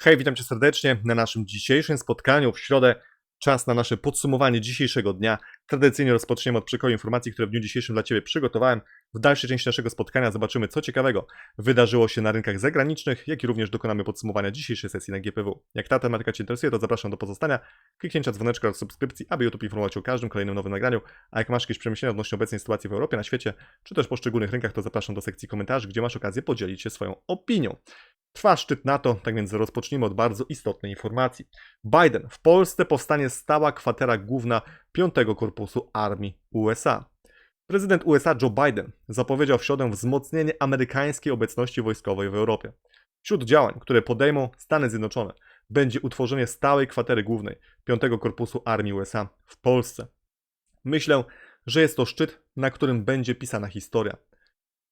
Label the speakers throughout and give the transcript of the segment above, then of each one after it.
Speaker 1: Hej, witam Cię serdecznie na naszym dzisiejszym spotkaniu w środę. Czas na nasze podsumowanie dzisiejszego dnia. Tradycyjnie rozpoczniemy od przekroju informacji, które w dniu dzisiejszym dla Ciebie przygotowałem. W dalszej części naszego spotkania zobaczymy, co ciekawego wydarzyło się na rynkach zagranicznych, jak i również dokonamy podsumowania dzisiejszej sesji na GPW. Jak ta tematyka Cię interesuje, to zapraszam do pozostania, kliknięcia dzwoneczka oraz subskrypcji, aby YouTube informować o każdym kolejnym nowym nagraniu. A jak masz jakieś przemyślenia odnośnie obecnej sytuacji w Europie, na świecie, czy też poszczególnych rynkach, to zapraszam do sekcji komentarzy, gdzie masz okazję podzielić się swoją opinią. Trwa szczyt NATO, tak więc rozpocznijmy od bardzo istotnej informacji. Biden. W Polsce powstanie stała kwatera główna 5 Korpusu Armii USA. Prezydent USA Joe Biden zapowiedział w środę wzmocnienie amerykańskiej obecności wojskowej w Europie. Wśród działań, które podejmą Stany Zjednoczone, będzie utworzenie stałej kwatery głównej 5 Korpusu Armii USA w Polsce. Myślę, że jest to szczyt, na którym będzie pisana historia.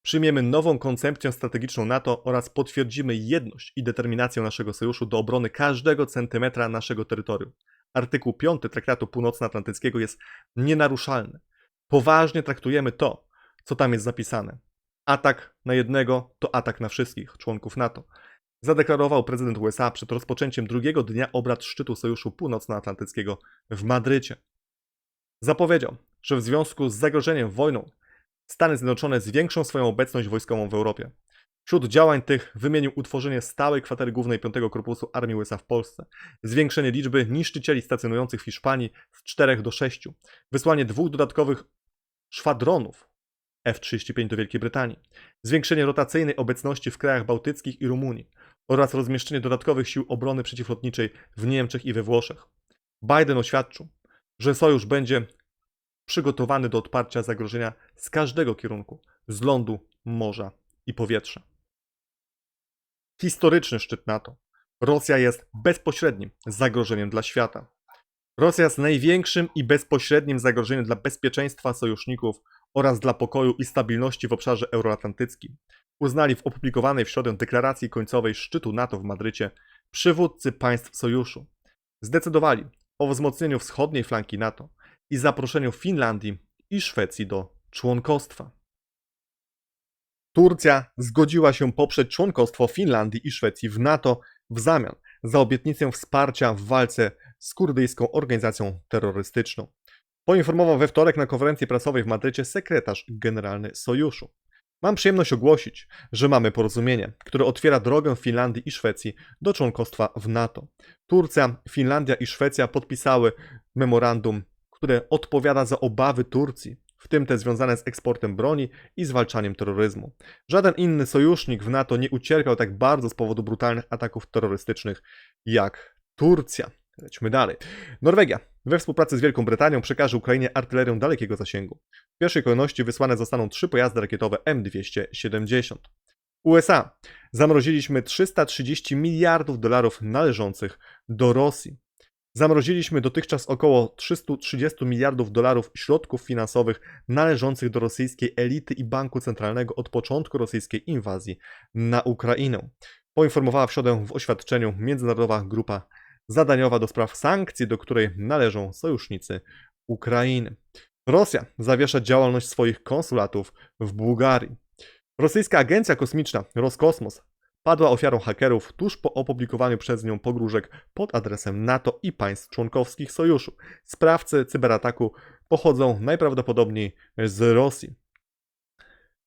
Speaker 1: Przyjmiemy nową koncepcję strategiczną NATO oraz potwierdzimy jedność i determinację naszego sojuszu do obrony każdego centymetra naszego terytorium. Artykuł 5 Traktatu Północnoatlantyckiego jest nienaruszalny. Poważnie traktujemy to, co tam jest zapisane. Atak na jednego to atak na wszystkich członków NATO. Zadeklarował prezydent USA przed rozpoczęciem drugiego dnia obrad szczytu Sojuszu Północnoatlantyckiego w Madrycie. Zapowiedział, że w związku z zagrożeniem wojną Stany Zjednoczone zwiększą swoją obecność wojskową w Europie. Wśród działań tych wymienił utworzenie stałej kwatery głównej 5 Korpusu Armii USA w Polsce, zwiększenie liczby niszczycieli stacjonujących w Hiszpanii z 4 do 6, wysłanie dwóch dodatkowych szwadronów F-35 do Wielkiej Brytanii, zwiększenie rotacyjnej obecności w krajach bałtyckich i Rumunii oraz rozmieszczenie dodatkowych sił obrony przeciwlotniczej w Niemczech i we Włoszech. Biden oświadczył, że sojusz będzie przygotowany do odparcia zagrożenia z każdego kierunku z lądu, morza i powietrza. Historyczny szczyt NATO. Rosja jest bezpośrednim zagrożeniem dla świata. Rosja jest największym i bezpośrednim zagrożeniem dla bezpieczeństwa sojuszników oraz dla pokoju i stabilności w obszarze euroatlantyckim. Uznali w opublikowanej w środę deklaracji końcowej szczytu NATO w Madrycie przywódcy państw sojuszu. Zdecydowali o wzmocnieniu wschodniej flanki NATO i zaproszeniu Finlandii i Szwecji do członkostwa. Turcja zgodziła się poprzeć członkostwo Finlandii i Szwecji w NATO w zamian za obietnicę wsparcia w walce z kurdyjską organizacją terrorystyczną. Poinformował we wtorek na konferencji prasowej w Madrycie sekretarz generalny Sojuszu. Mam przyjemność ogłosić, że mamy porozumienie, które otwiera drogę Finlandii i Szwecji do członkostwa w NATO. Turcja, Finlandia i Szwecja podpisały memorandum, które odpowiada za obawy Turcji w tym te związane z eksportem broni i zwalczaniem terroryzmu. Żaden inny sojusznik w NATO nie ucierpiał tak bardzo z powodu brutalnych ataków terrorystycznych jak Turcja. Lećmy dalej. Norwegia we współpracy z Wielką Brytanią przekaże Ukrainie artylerię dalekiego zasięgu. W pierwszej kolejności wysłane zostaną trzy pojazdy rakietowe M270. USA. Zamroziliśmy 330 miliardów dolarów należących do Rosji. Zamroziliśmy dotychczas około 330 miliardów dolarów środków finansowych należących do rosyjskiej elity i banku centralnego od początku rosyjskiej inwazji na Ukrainę. Poinformowała w środę w oświadczeniu Międzynarodowa Grupa Zadaniowa do spraw sankcji, do której należą sojusznicy Ukrainy. Rosja zawiesza działalność swoich konsulatów w Bułgarii. Rosyjska agencja kosmiczna Roskosmos padła ofiarą hakerów tuż po opublikowaniu przez nią pogróżek pod adresem NATO i państw członkowskich sojuszu. Sprawcy cyberataku pochodzą najprawdopodobniej z Rosji.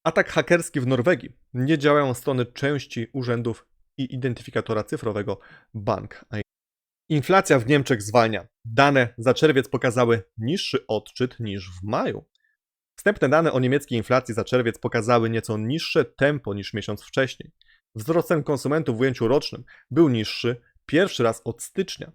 Speaker 1: Atak hakerski w Norwegii. Nie działają strony części urzędów i identyfikatora cyfrowego Bank. Inflacja w Niemczech zwalnia. Dane za czerwiec pokazały niższy odczyt niż w maju. Wstępne dane o niemieckiej inflacji za czerwiec pokazały nieco niższe tempo niż miesiąc wcześniej. Wzrost cen konsumentów w ujęciu rocznym był niższy pierwszy raz od stycznia.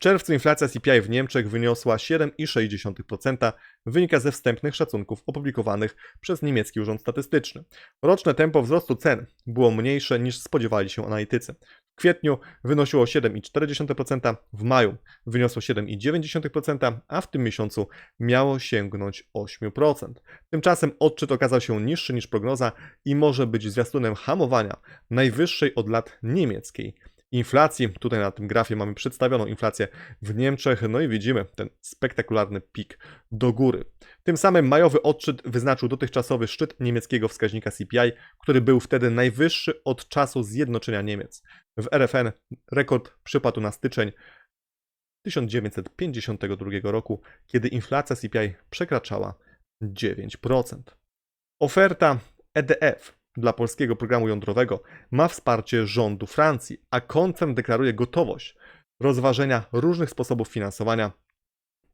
Speaker 1: W czerwcu inflacja CPI w Niemczech wyniosła 7,6%, wynika ze wstępnych szacunków opublikowanych przez niemiecki urząd statystyczny. Roczne tempo wzrostu cen było mniejsze niż spodziewali się analitycy. W kwietniu wynosiło 7,4%, w maju wyniosło 7,9%, a w tym miesiącu miało sięgnąć 8%. Tymczasem odczyt okazał się niższy niż prognoza i może być zwiastunem hamowania najwyższej od lat niemieckiej inflacji. Tutaj na tym grafie mamy przedstawioną inflację w Niemczech, no i widzimy ten spektakularny pik do góry. Tym samym majowy odczyt wyznaczył dotychczasowy szczyt niemieckiego wskaźnika CPI, który był wtedy najwyższy od czasu zjednoczenia Niemiec. W RFN rekord przypadł na styczeń 1952 roku, kiedy inflacja CPI przekraczała 9%. Oferta EDF dla polskiego programu jądrowego ma wsparcie rządu Francji, a koncern deklaruje gotowość rozważenia różnych sposobów finansowania,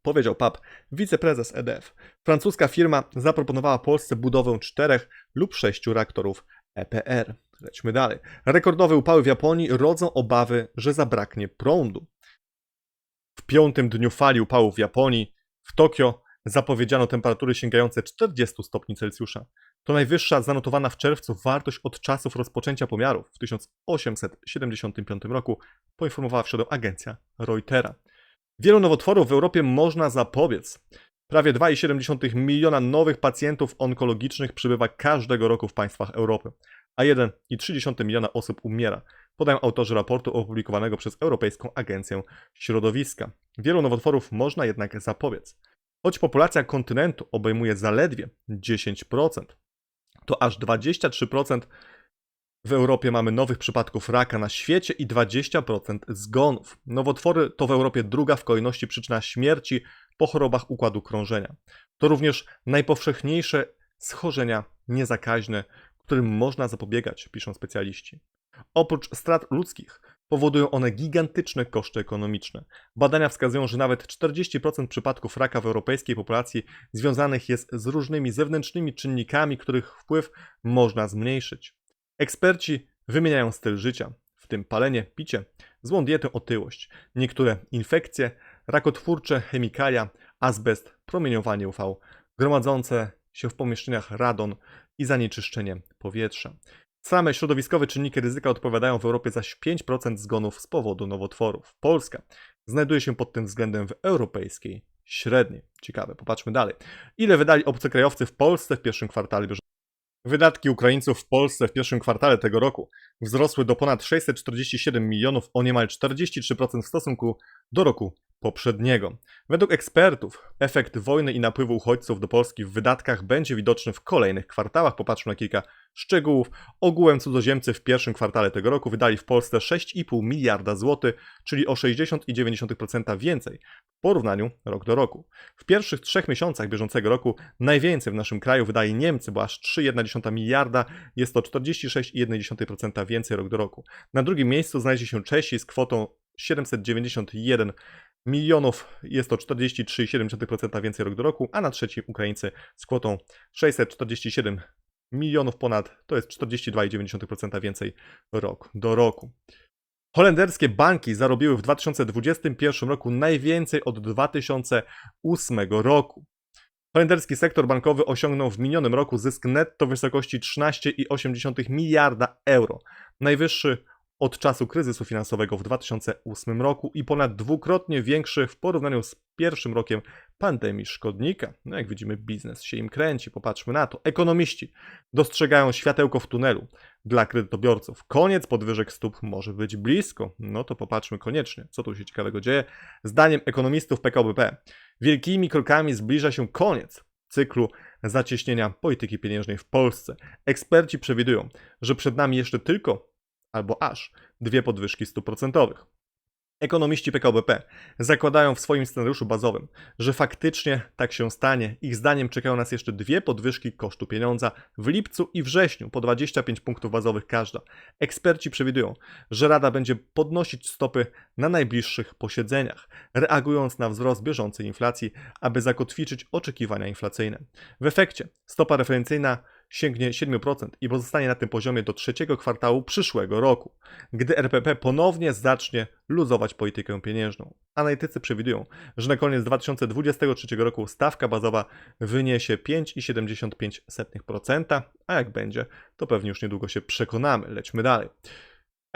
Speaker 1: powiedział PAP, wiceprezes EDF. Francuska firma zaproponowała Polsce budowę czterech lub sześciu reaktorów EPR. Lećmy dalej. Rekordowe upały w Japonii rodzą obawy, że zabraknie prądu. W piątym dniu fali upałów w Japonii, w Tokio, zapowiedziano temperatury sięgające 40 stopni Celsjusza. To najwyższa zanotowana w czerwcu wartość od czasów rozpoczęcia pomiarów w 1875 roku, poinformowała w środę agencja Reutera. Wielu nowotworów w Europie można zapobiec. Prawie 2,7 miliona nowych pacjentów onkologicznych przybywa każdego roku w państwach Europy, a 1,3 miliona osób umiera, podają autorzy raportu opublikowanego przez Europejską Agencję Środowiska. Wielu nowotworów można jednak zapobiec. Choć populacja kontynentu obejmuje zaledwie 10%, to aż 23% w Europie mamy nowych przypadków raka na świecie i 20% zgonów. Nowotwory to w Europie druga w kolejności przyczyna śmierci po chorobach układu krążenia. To również najpowszechniejsze schorzenia niezakaźne, którym można zapobiegać, piszą specjaliści. Oprócz strat ludzkich, powodują one gigantyczne koszty ekonomiczne. Badania wskazują, że nawet 40% przypadków raka w europejskiej populacji związanych jest z różnymi zewnętrznymi czynnikami, których wpływ można zmniejszyć. Eksperci wymieniają styl życia, w tym palenie, picie, złą dietę, otyłość, niektóre infekcje, rakotwórcze chemikalia, azbest, promieniowanie UV, gromadzące się w pomieszczeniach radon i zanieczyszczenie powietrza. Same środowiskowe czynniki ryzyka odpowiadają w Europie zaś 5% zgonów z powodu nowotworów. Polska znajduje się pod tym względem w europejskiej średniej. Ciekawe, popatrzmy dalej. Ile wydali obcokrajowcy w Polsce w pierwszym kwartale? Wydatki Ukraińców w Polsce w pierwszym kwartale tego roku wzrosły do ponad 647 milionów, o niemal 43% w stosunku do roku poprzedniego. Według ekspertów efekt wojny i napływu uchodźców do Polski w wydatkach będzie widoczny w kolejnych kwartałach. Popatrzmy na kilka szczegółów. Ogółem cudzoziemcy w pierwszym kwartale tego roku wydali w Polsce 6,5 miliarda złotych, czyli o 60,9% więcej w porównaniu rok do roku. W pierwszych trzech miesiącach bieżącego roku najwięcej w naszym kraju wydali Niemcy, bo aż 3,1 miliarda, jest to 46,1% więcej rok do roku. Na drugim miejscu znajdzie się Czesi z kwotą 791 milionów, jest to 43,7% więcej rok do roku, a na trzecim Ukraińcy z kwotą 647 milionów ponad, to jest 42,9% więcej rok do roku. Holenderskie banki zarobiły w 2021 roku najwięcej od 2008 roku. Holenderski sektor bankowy osiągnął w minionym roku zysk netto w wysokości 13,8 miliarda euro, najwyższy od czasu kryzysu finansowego w 2008 roku i ponad dwukrotnie większy w porównaniu z pierwszym rokiem pandemii szkodnika. No jak widzimy, biznes się im kręci, popatrzmy na to. Ekonomiści dostrzegają światełko w tunelu dla kredytobiorców. Koniec podwyżek stóp może być blisko. No to popatrzmy koniecznie, co tu się ciekawego dzieje. Zdaniem ekonomistów PKBP, wielkimi krokami zbliża się koniec cyklu zacieśnienia polityki pieniężnej w Polsce. Eksperci przewidują, że przed nami jeszcze tylko albo aż dwie podwyżki stóp procentowych. Ekonomiści PKBP zakładają w swoim scenariuszu bazowym, że faktycznie tak się stanie. Ich zdaniem czekają nas jeszcze dwie podwyżki kosztu pieniądza w lipcu i wrześniu po 25 punktów bazowych każda. Eksperci przewidują, że Rada będzie podnosić stopy na najbliższych posiedzeniach, reagując na wzrost bieżącej inflacji, aby zakotwiczyć oczekiwania inflacyjne. W efekcie stopa referencyjna sięgnie 7% i pozostanie na tym poziomie do trzeciego kwartału przyszłego roku, gdy RPP ponownie zacznie luzować politykę pieniężną. Analitycy przewidują, że na koniec 2023 roku stawka bazowa wyniesie 5,75%, a jak będzie, to pewnie już niedługo się przekonamy. Lećmy dalej.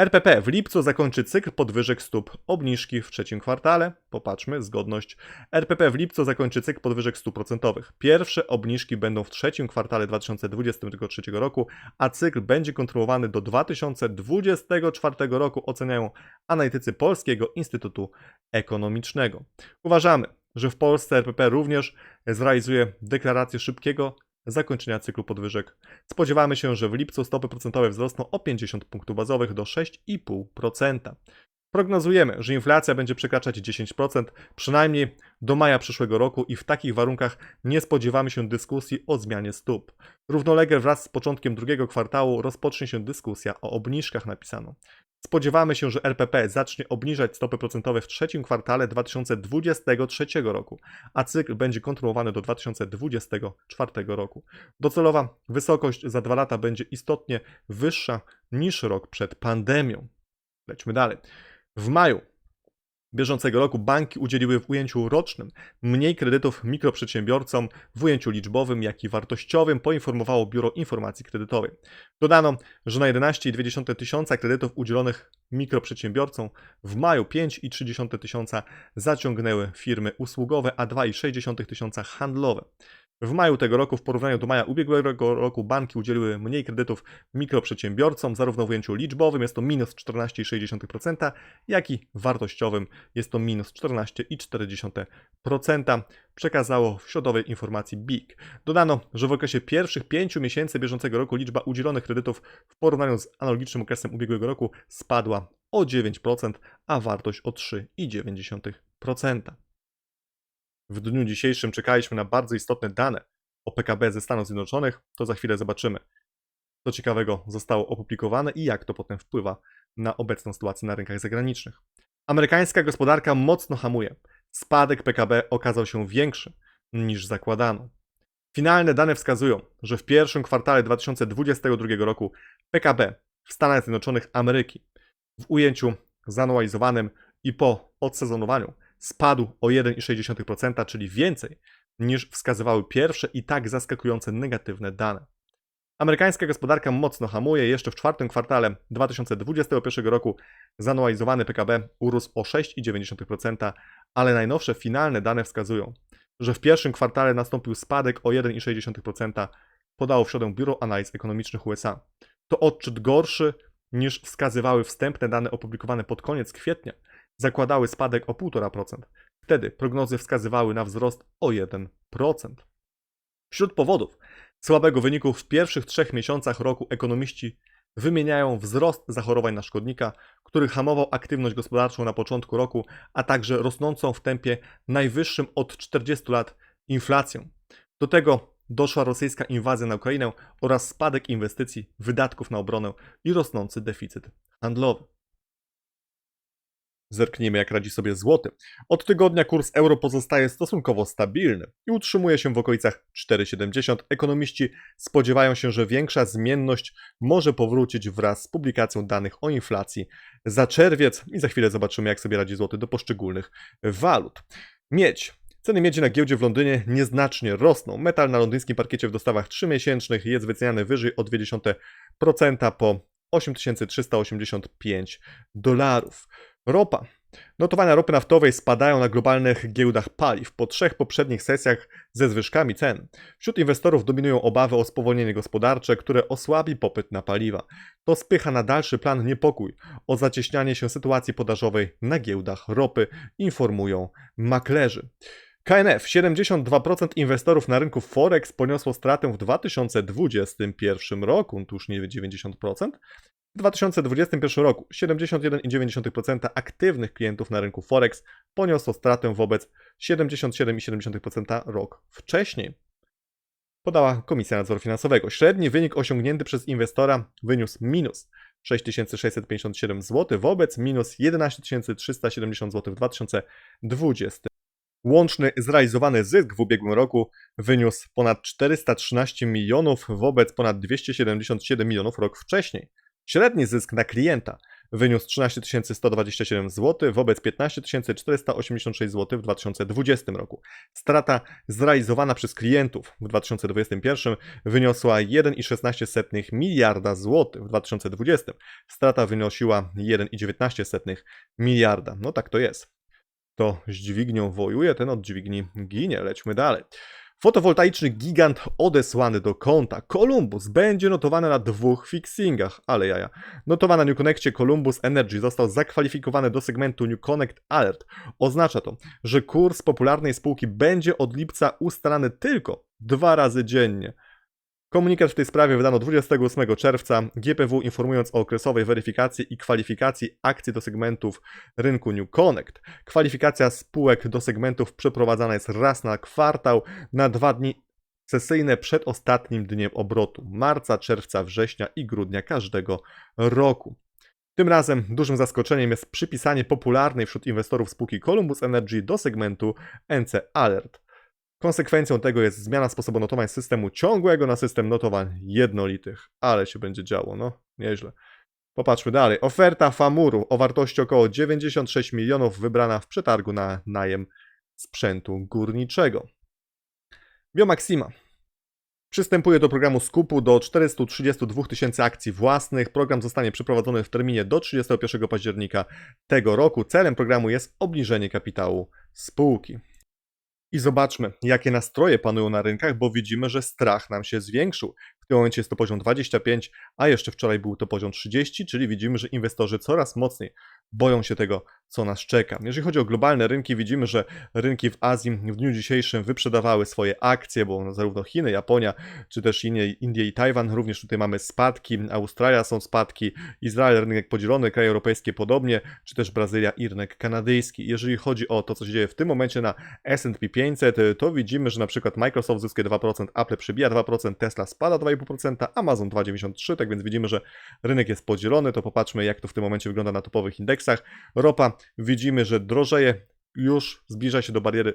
Speaker 1: RPP w lipcu zakończy cykl podwyżek stóp obniżki w trzecim kwartale. Popatrzmy, zgodność. RPP w lipcu zakończy cykl podwyżek stóp procentowych. Pierwsze obniżki będą w trzecim kwartale 2023 roku, a cykl będzie kontynuowany do 2024 roku, oceniają analitycy Polskiego Instytutu Ekonomicznego. Uważamy, że w Polsce RPP również zrealizuje deklarację szybkiego zakończenia cyklu podwyżek. Spodziewamy się, że w lipcu stopy procentowe wzrosną o 50 punktów bazowych do 6,5%. Prognozujemy, że inflacja będzie przekraczać 10% przynajmniej do maja przyszłego roku i w takich warunkach nie spodziewamy się dyskusji o zmianie stóp. Równolegle wraz z początkiem drugiego kwartału rozpocznie się dyskusja o obniżkach napisano. Spodziewamy się, że RPP zacznie obniżać stopy procentowe w trzecim kwartale 2023 roku, a cykl będzie kontynuowany do 2024 roku. Docelowa wysokość za dwa lata będzie istotnie wyższa niż rok przed pandemią. Lećmy dalej. W maju bieżącego roku banki udzieliły w ujęciu rocznym mniej kredytów mikroprzedsiębiorcom w ujęciu liczbowym, jak i wartościowym, poinformowało Biuro Informacji Kredytowej. Dodano, że na 11,2 tysiąca kredytów udzielonych mikroprzedsiębiorcom w maju 5,3 tysiąca zaciągnęły firmy usługowe, a 2,6 tysiąca handlowe. W maju tego roku, w porównaniu do maja ubiegłego roku, banki udzieliły mniej kredytów mikroprzedsiębiorcom, zarówno w ujęciu liczbowym jest to minus 14,6%, jak i wartościowym jest to minus 14,4%, przekazało w środowej informacji BIG. Dodano, że w okresie pierwszych pięciu miesięcy bieżącego roku liczba udzielonych kredytów w porównaniu z analogicznym okresem ubiegłego roku spadła o 9%, a wartość o 3,9%. W dniu dzisiejszym czekaliśmy na bardzo istotne dane o PKB ze Stanów Zjednoczonych, to za chwilę zobaczymy, co ciekawego zostało opublikowane i jak to potem wpływa na obecną sytuację na rynkach zagranicznych. Amerykańska gospodarka mocno hamuje. Spadek PKB okazał się większy niż zakładano. Finalne dane wskazują, że w pierwszym kwartale 2022 roku PKB w Stanach Zjednoczonych Ameryki w ujęciu zanualizowanym i po odsezonowaniu spadł o 1,6%, czyli więcej niż wskazywały pierwsze i tak zaskakujące negatywne dane. Amerykańska gospodarka mocno hamuje. Jeszcze w czwartym kwartale 2021 roku zanualizowany PKB urósł o 6,9%, ale najnowsze finalne dane wskazują, że w pierwszym kwartale nastąpił spadek o 1,6%, podało w środę Biuro Analiz Ekonomicznych USA. To odczyt gorszy niż wskazywały wstępne dane opublikowane pod koniec kwietnia, zakładały spadek o 1,5%. Wtedy prognozy wskazywały na wzrost o 1%. Wśród powodów słabego wyniku w pierwszych trzech miesiącach roku ekonomiści wymieniają wzrost zachorowań na szkodnika, który hamował aktywność gospodarczą na początku roku, a także rosnącą w tempie najwyższym od 40 lat inflacją. Do tego doszła rosyjska inwazja na Ukrainę oraz spadek inwestycji, wydatków na obronę i rosnący deficyt handlowy. Zerknijmy, jak radzi sobie złoty. Od tygodnia kurs euro pozostaje stosunkowo stabilny i utrzymuje się w okolicach 4,70. Ekonomiści spodziewają się, że większa zmienność może powrócić wraz z publikacją danych o inflacji za czerwiec i za chwilę zobaczymy, jak sobie radzi złoty do poszczególnych walut. Miedź. Ceny miedzi na giełdzie w Londynie nieznacznie rosną. Metal na londyńskim parkiecie w dostawach 3-miesięcznych jest wyceniany wyżej o 0,2% po 8385 dolarów. Ropa. Notowania ropy naftowej spadają na globalnych giełdach paliw po trzech poprzednich sesjach ze zwyżkami cen. Wśród inwestorów dominują obawy o spowolnienie gospodarcze, które osłabi popyt na paliwa. To spycha na dalszy plan niepokój o zacieśnianie się sytuacji podażowej na giełdach ropy, informują maklerzy. KNF 72% inwestorów na rynku Forex poniosło stratę w 2021 roku, tu już nie 90%. W 2021 roku 71,9% aktywnych klientów na rynku Forex poniosło stratę wobec 77,7% rok wcześniej. Podała Komisja Nadzoru Finansowego. Średni wynik osiągnięty przez inwestora wyniósł minus 6657 zł wobec minus 11370 zł w 2020. Łączny zrealizowany zysk w ubiegłym roku wyniósł ponad 413 milionów wobec ponad 277 milionów rok wcześniej. Średni zysk na klienta wyniósł 13 127 zł wobec 15 486 zł w 2020 roku. Strata zrealizowana przez klientów w 2021 wyniosła 1,16 miliarda złotych w 2020. Strata wynosiła 1,19 miliarda. No tak to jest. To z dźwignią wojuje, ten od dźwigni ginie. Lećmy dalej. Fotowoltaiczny gigant odesłany do konta. Columbus będzie notowany na dwóch fixingach, ale jaja. Notowana New Connectie Columbus Energy został zakwalifikowany do segmentu New Connect Alert. Oznacza to, że kurs popularnej spółki będzie od lipca ustalany tylko dwa razy dziennie. Komunikat w tej sprawie wydano 28 czerwca, GPW informując o okresowej weryfikacji i kwalifikacji akcji do segmentów rynku New Connect. Kwalifikacja spółek do segmentów przeprowadzana jest raz na kwartał, na dwa dni sesyjne przed ostatnim dniem obrotu marca, czerwca, września i grudnia każdego roku. Tym razem dużym zaskoczeniem jest przypisanie popularnej wśród inwestorów spółki Columbus Energy do segmentu NC Alert. Konsekwencją tego jest zmiana sposobu notowań systemu ciągłego na system notowań jednolitych. Ale się będzie działo, no, nieźle. Popatrzmy dalej. Oferta Famuru o wartości około 96 milionów wybrana w przetargu na najem sprzętu górniczego. Biomaxima przystępuje do programu skupu do 432 tysięcy akcji własnych. Program zostanie przeprowadzony w terminie do 31 października tego roku. Celem programu jest obniżenie kapitału spółki. I zobaczmy, jakie nastroje panują na rynkach, bo widzimy, że strach nam się zwiększył. W tym momencie jest to poziom 25, a jeszcze wczoraj był to poziom 30, czyli widzimy, że inwestorzy coraz mocniej boją się tego, co nas czeka. Jeżeli chodzi o globalne rynki, widzimy, że rynki w Azji w dniu dzisiejszym wyprzedawały swoje akcje, bo zarówno Chiny, Japonia, czy też Indie, Indie i Tajwan, również tutaj mamy spadki, Australia są spadki, Izrael rynek podzielony, kraje europejskie podobnie, czy też Brazylia i rynek kanadyjski. Jeżeli chodzi o to, co się dzieje w tym momencie na S&P 500, to widzimy, że na przykład Microsoft zyskuje 2%, Apple przebija 2%, Tesla spada 2,5%, Amazon 2,93%, tak więc widzimy, że rynek jest podzielony, to popatrzmy jak to w tym momencie wygląda na topowych indeksach. Ropa widzimy, że drożeje, już zbliża się do bariery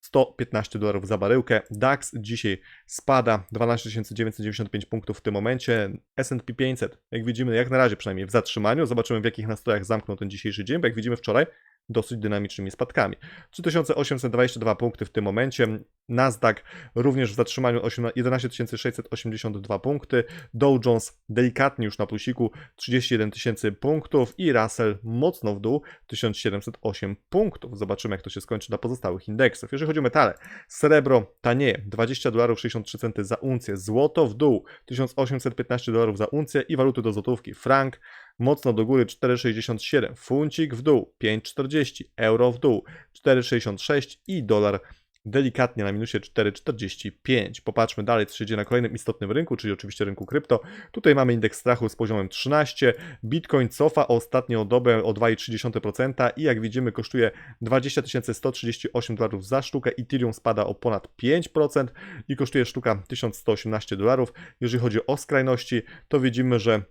Speaker 1: 115 dolarów za baryłkę. DAX dzisiaj spada 12 995 punktów w tym momencie. S&P 500, jak widzimy, jak na razie przynajmniej w zatrzymaniu. Zobaczymy w jakich nastrojach zamknął ten dzisiejszy dzień, bo jak widzimy wczoraj, dosyć dynamicznymi spadkami. 3822 punkty w tym momencie. Nasdaq również w zatrzymaniu 11 682 punkty. Dow Jones delikatnie już na plusiku 31 tysięcy punktów i Russell mocno w dół 1708 punktów. Zobaczymy jak to się skończy dla pozostałych indeksów. Jeżeli chodzi o metale, srebro tanieje 20 dolarów 63 centy za uncję, złoto w dół 1815 dolarów za uncję i waluty do złotówki frank mocno do góry 4,67, funcik w dół 5,40, euro w dół 4,66 i dolar delikatnie na minusie 4,45. Popatrzmy dalej, co się dzieje na kolejnym istotnym rynku, czyli oczywiście rynku krypto. Tutaj mamy indeks strachu z poziomem 13. Bitcoin cofa ostatnią dobę o 2,3% i jak widzimy kosztuje 20 138 dolarów za sztukę. Ethereum spada o ponad 5% i kosztuje sztuka 1118 dolarów. Jeżeli chodzi o skrajności, to widzimy, że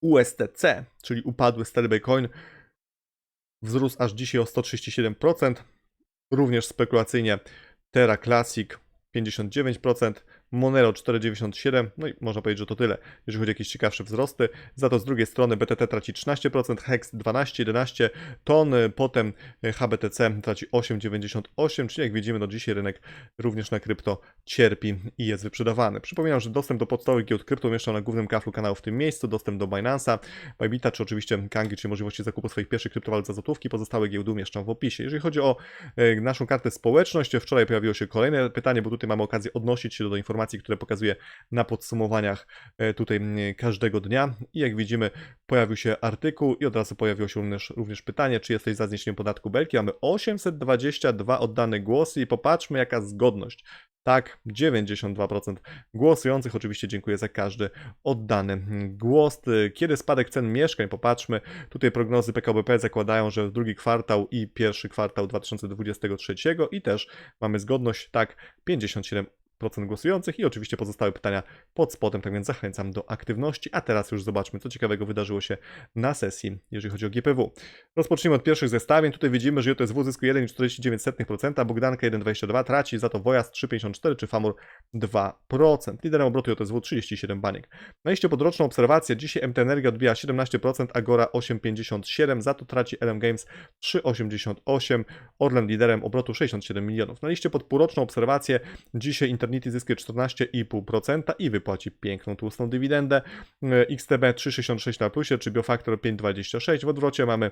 Speaker 1: USTC, czyli upadły stablecoin, wzrósł aż dzisiaj o 137%. Również spekulacyjnie Terra Classic 59%, Monero 4,97, no i można powiedzieć, że to tyle, jeżeli chodzi o jakieś ciekawsze wzrosty. Za to z drugiej strony BTT traci 13%, HEX 12, 11 ton, potem HBTC traci 8,98, czyli jak widzimy, no dzisiaj rynek również na krypto cierpi i jest wyprzedawany. Przypominam, że dostęp do podstawowych giełd krypto umieszczam na głównym kaflu kanału w tym miejscu, dostęp do Binance'a, Bybita, czy oczywiście Kangi, czy możliwości zakupu swoich pierwszych kryptowalut za złotówki, pozostałe giełdy umieszczam w opisie. Jeżeli chodzi o e, naszą kartę społeczność, wczoraj pojawiło się kolejne pytanie, bo tutaj mamy okazję odnosić się do informacji informacji, które pokazuję na podsumowaniach e, tutaj każdego dnia. I jak widzimy, pojawił się artykuł i od razu pojawiło się również, również pytanie, czy jesteś za zniesieniem podatku Belki. Mamy 822 oddane głosy i popatrzmy, jaka zgodność. Tak, 92% głosujących. Oczywiście dziękuję za każdy oddany głos. Kiedy spadek cen mieszkań? Popatrzmy. Tutaj prognozy PKBP zakładają, że drugi kwartał i pierwszy kwartał 2023 i też mamy zgodność. Tak, 57 procent głosujących i oczywiście pozostałe pytania pod spodem, tak więc zachęcam do aktywności. A teraz już zobaczmy, co ciekawego wydarzyło się na sesji, jeżeli chodzi o GPW. Rozpocznijmy od pierwszych zestawień. Tutaj widzimy, że JSW zyskuje 1,49%, Bogdanka 1,22%, traci za to Wojazd 3,54% czy Famur 2%. Liderem obrotu JSW 37 baniek. Na liście podroczną obserwację. Dzisiaj MT Energia odbija 17%, Agora 8,57%, za to traci LM Games 3,88%, Orlen liderem obrotu 67 milionów. Na liście pod półroczną obserwację. Dzisiaj Internity zyskuje 14,5% i wypłaci piękną tłustą dywidendę. E, XTB 3,66 na plusie, czy Biofactor 5,26. W odwrocie mamy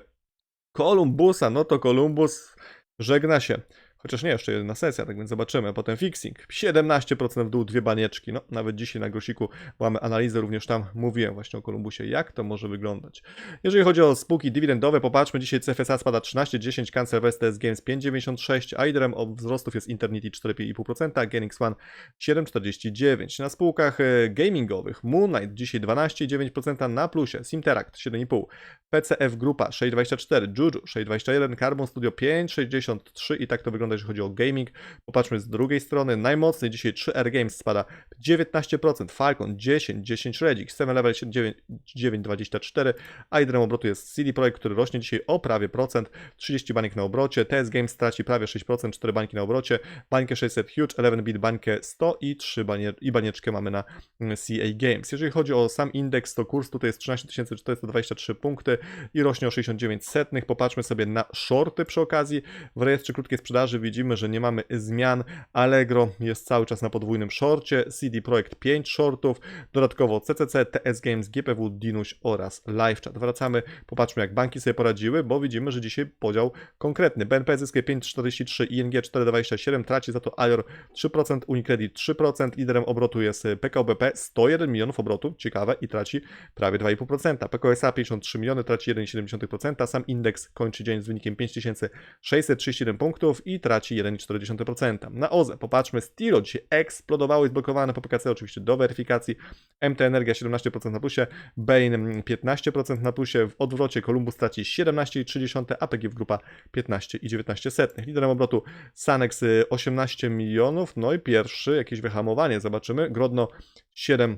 Speaker 1: Kolumbusa, no to Kolumbus żegna się. Chociaż nie, jeszcze jedna sesja, tak więc zobaczymy. Potem fixing. 17% w dół, dwie banieczki. No, nawet dzisiaj na grosiku mamy analizę, również tam mówiłem właśnie o Kolumbusie, jak to może wyglądać. Jeżeli chodzi o spółki dywidendowe, popatrzmy, dzisiaj CFSA spada 13,10, Cancel West TS Games 5,96, a liderem wzrostów jest Internity 4,5%, Genix One 7,49. Na spółkach e, gamingowych Moonlight dzisiaj 12,9% na plusie, Simteract 7,5%, PCF Grupa 6,24, Juju 6,21, Carbon Studio 5,63 i tak to wygląda, jeżeli chodzi o gaming. Popatrzmy z drugiej strony, najmocniej dzisiaj 3R Games spada. 19%, Falcon 10, 10 Redix, 7 Level 9,24, a liderem obrotu jest CD Projekt, który rośnie dzisiaj o prawie procent, 30 baniek na obrocie, TS Games straci prawie 6%, 4 bańki na obrocie, bańkę 600 Huge, 11 bit bańkę 100 i 3 banie, i banieczkę mamy na mm, CA Games. Jeżeli chodzi o sam indeks, to kurs tutaj jest 13 423 punkty i rośnie o 69 setnych. Popatrzmy sobie na shorty przy okazji. W rejestrze krótkiej sprzedaży widzimy, że nie mamy zmian. Allegro jest cały czas na podwójnym shorcie, CD Projekt 5 shortów, dodatkowo CCC, TS Games, GPW, Dinuś oraz LiveChat. Wracamy, popatrzmy jak banki sobie poradziły, bo widzimy, że dzisiaj podział konkretny. BNP zyskuje 5,43, ING 4,27, traci za to Alior 3%, Unicredit 3%, liderem obrotu jest PKO BP 101 milionów obrotu, ciekawe, i traci prawie 2,5%. PKSA 53 miliony, traci 1,7%, sam indeks kończy dzień z wynikiem 5637 punktów i traci 1,4%. Na OZE popatrzmy, Stilo dzisiaj eksplodowało i zblokowane po PKC oczywiście do weryfikacji, MT Energia 17% na plusie, Bain 15% na plusie, w odwrocie Columbus traci 17,3%, a PGF Grupa 15,19. Liderem obrotu Sanex y, 18 milionów, no i pierwszy jakieś wyhamowanie, zobaczymy, Grodno 7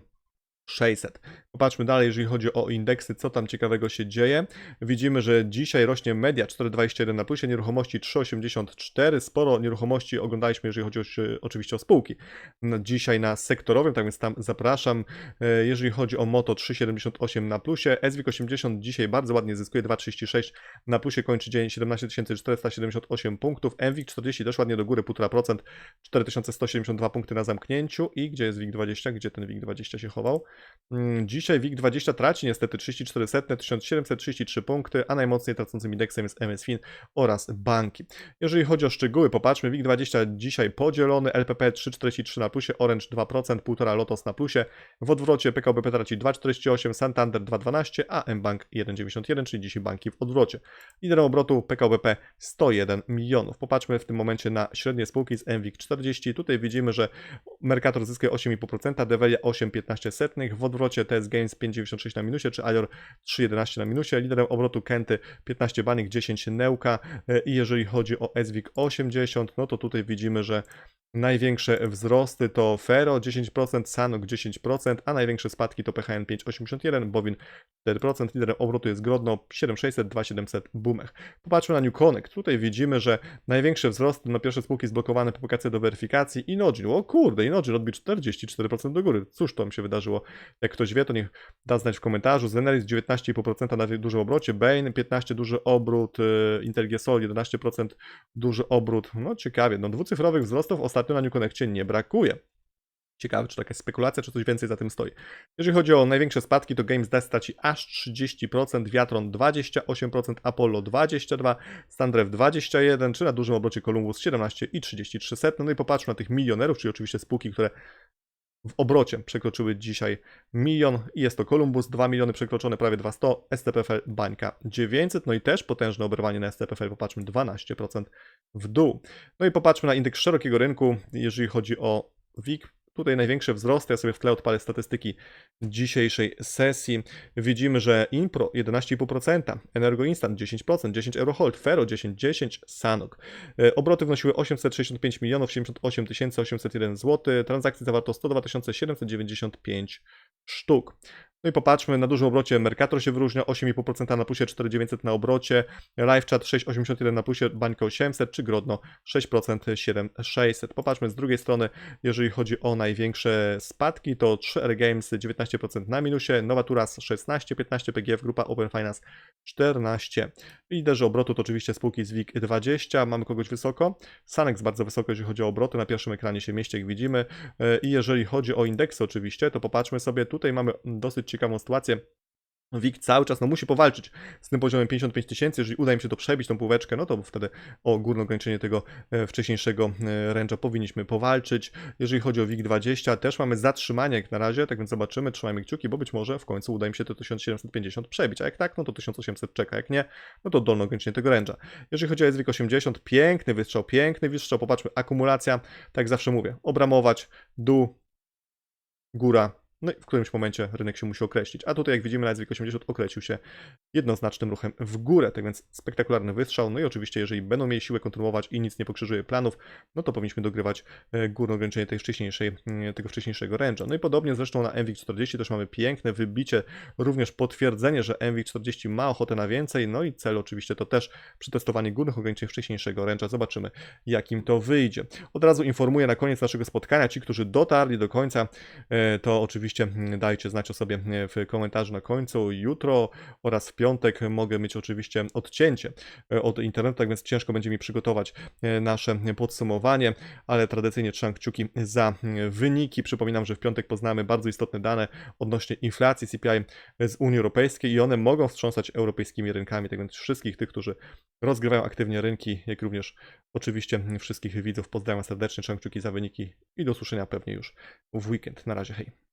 Speaker 1: 600. Popatrzmy dalej, jeżeli chodzi o indeksy, co tam ciekawego się dzieje. Widzimy, że dzisiaj rośnie media 4,21 na plusie, nieruchomości 3,84. Sporo nieruchomości oglądaliśmy, jeżeli chodzi o, oczywiście o spółki. No, dzisiaj na sektorowym, tak więc tam zapraszam. E, Jeżeli chodzi o Moto 3,78 na plusie, SWIG 80 dzisiaj bardzo ładnie zyskuje 2,36 na plusie, kończy dzień 17 478 punktów. MWIG 40 też ładnie do góry 1,5%, 4172 punkty na zamknięciu. I gdzie jest WIG 20? Gdzie ten WIG 20 się chował? Mm, Dzisiaj WIG20 traci niestety 34 setne, 1733 punkty, a najmocniej tracącym indeksem jest MSFIN oraz banki. Jeżeli chodzi o szczegóły, popatrzmy, WIG20 dzisiaj podzielony, LPP 3,43 na plusie, Orange 2%, 1,5 Lotos na plusie, w odwrocie PKBP traci 2,48, Santander 2,12, a mBank 1,91, czyli dzisiaj banki w odwrocie. Liderem obrotu PKBP 101 milionów. Popatrzmy w tym momencie na średnie spółki z MWIG 40. Tutaj widzimy, że Mercator zyskuje 8,5%, Develia 8,15 setnych, w odwrocie TS Games 5,96 na minusie, czy Alior 3,11 na minusie, liderem obrotu Kenty 15 banik, 10 Neuka. E, i jeżeli chodzi o SWIG 80, no to tutaj widzimy, że Największe wzrosty to Fero 10%, Sanok 10%, a największe spadki to PHN 5,81, Bowin 4%, liderem obrotu jest Grodno 7600, 2700 Bumech. Popatrzmy na New Connect. Tutaj widzimy, że największe wzrosty na pierwsze spółki zblokowane PKC do weryfikacji. Inogil, o kurde, Inogil odbił 44% do góry. Cóż to mi się wydarzyło? Jak ktoś wie, to niech da znać w komentarzu. Zeneris 19,5% na dużym obrocie, Bain 15 duży obrót, y, Intergesol 11% duży obrót. No ciekawie, no dwucyfrowych wzrostów ostatnio na New Connectie nie brakuje. Ciekawe, czy to jakaś spekulacja, czy coś więcej za tym stoi. Jeżeli chodzi o największe spadki, to Games Death straci aż 30%, Viatron 28%, Apollo 22%, Standrev 21%, czy na dużym obrocie Columbus 17 i 33 setne. No i popatrzmy na tych milionerów, czyli oczywiście spółki, które w obrocie przekroczyły dzisiaj milion i jest to Columbus, 2 miliony przekroczone, prawie 200, STPFL Bańka 900, no i też potężne oberwanie na STPFL, popatrzmy 12% w dół. No i popatrzmy na indeks szerokiego rynku, jeżeli chodzi o WIG, Tutaj największe wzrosty, ja sobie w tle odpalę statystyki dzisiejszej sesji. Widzimy, że Impro 11,5%, Energo Instant 10%, 10 Eurohold, Fero 10, 10, Sanok. E, Obroty wnosiły 865 milionów 78 801 zł, transakcji zawarto 102 795 sztuk. No i popatrzmy, na dużym obrocie Mercator się wyróżnia, 8,5% na plusie, 4,900 na obrocie, LiveChat 6,81 na plusie, Bańka 800 czy Grodno 6%, 7,600. Popatrzmy z drugiej strony, jeżeli chodzi o największe spadki, to 3R Games 19% na minusie, Novaturas 16, 15 PGF, grupa Open Finance 14. Liderzy obrotu to oczywiście spółki z WIG 20, mamy kogoś wysoko, Sanex bardzo wysoko, jeżeli chodzi o obroty, na pierwszym ekranie się mieści, jak widzimy. E, I jeżeli chodzi o indeksy oczywiście, to popatrzmy sobie, tutaj mamy dosyć ciekawą sytuację. WIG cały czas no, musi powalczyć z tym poziomem 55 tysięcy. Jeżeli uda im się to przebić, tą półeczkę, no to wtedy o górne ograniczenie tego e, wcześniejszego e, ręcza powinniśmy powalczyć. Jeżeli chodzi o WIG 20, też mamy zatrzymanie jak na razie, tak więc zobaczymy, trzymajmy kciuki, bo być może w końcu uda im się to 1750 przebić. A jak tak, no to 1800 czeka, jak nie, no to dolne ograniczenie tego ręcza. Jeżeli chodzi o SWIG 80, piękny wystrzał, piękny wystrzał, popatrzmy, akumulacja, tak zawsze mówię, obramować, dół, góra, no i w którymś momencie rynek się musi określić. A tutaj, jak widzimy, Lightweight 80 określił się jednoznacznym ruchem w górę. Tak więc spektakularny wystrzał. No i oczywiście, jeżeli będą mieli siłę kontynuować i nic nie pokrzyżuje planów, no to powinniśmy dogrywać e, górne ograniczenie tej wcześniejszej, mm, tego wcześniejszego range'a. No i podobnie zresztą na MWIG 40 też mamy piękne wybicie, również potwierdzenie, że MWIG 40 ma ochotę na więcej. No i cel oczywiście to też przetestowanie górnych ograniczeń wcześniejszego range'a. Zobaczymy, jakim to wyjdzie. Od razu informuję na koniec naszego spotkania, ci, którzy dotarli do końca, e, to oczywiście oczywiście dajcie znać o sobie w komentarzu na końcu. Jutro oraz w piątek mogę mieć oczywiście odcięcie e, od internetu, tak więc ciężko będzie mi przygotować e, nasze podsumowanie, ale tradycyjnie trzymam kciuki za wyniki. Przypominam, że w piątek poznamy bardzo istotne dane odnośnie inflacji CPI z Unii Europejskiej i one mogą wstrząsać europejskimi rynkami, tak więc wszystkich tych, którzy rozgrywają aktywnie rynki, jak również oczywiście wszystkich widzów pozdrawiam serdecznie, trzymam kciuki za wyniki i do usłyszenia pewnie już w weekend. Na razie, hej.